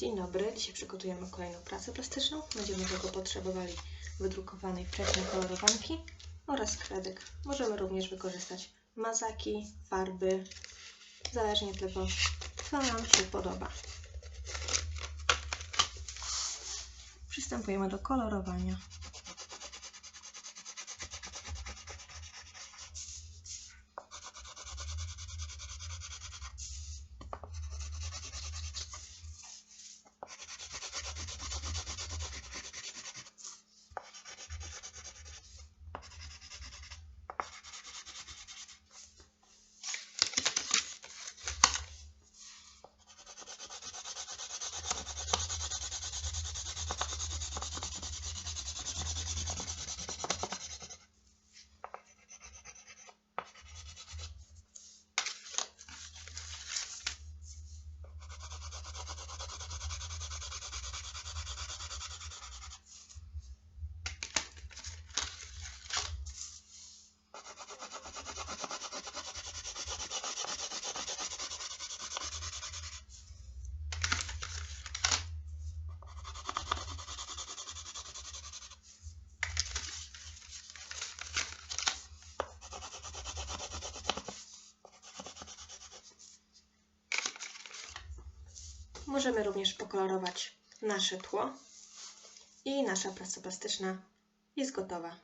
Dzień dobry, dzisiaj przygotujemy kolejną pracę plastyczną. Będziemy tego potrzebowali wydrukowanej wcześniej kolorowanki oraz kredek. Możemy również wykorzystać mazaki, farby, zależnie tego, co nam się podoba. Przystępujemy do kolorowania. Możemy również pokolorować nasze tło i nasza praca plastyczna jest gotowa.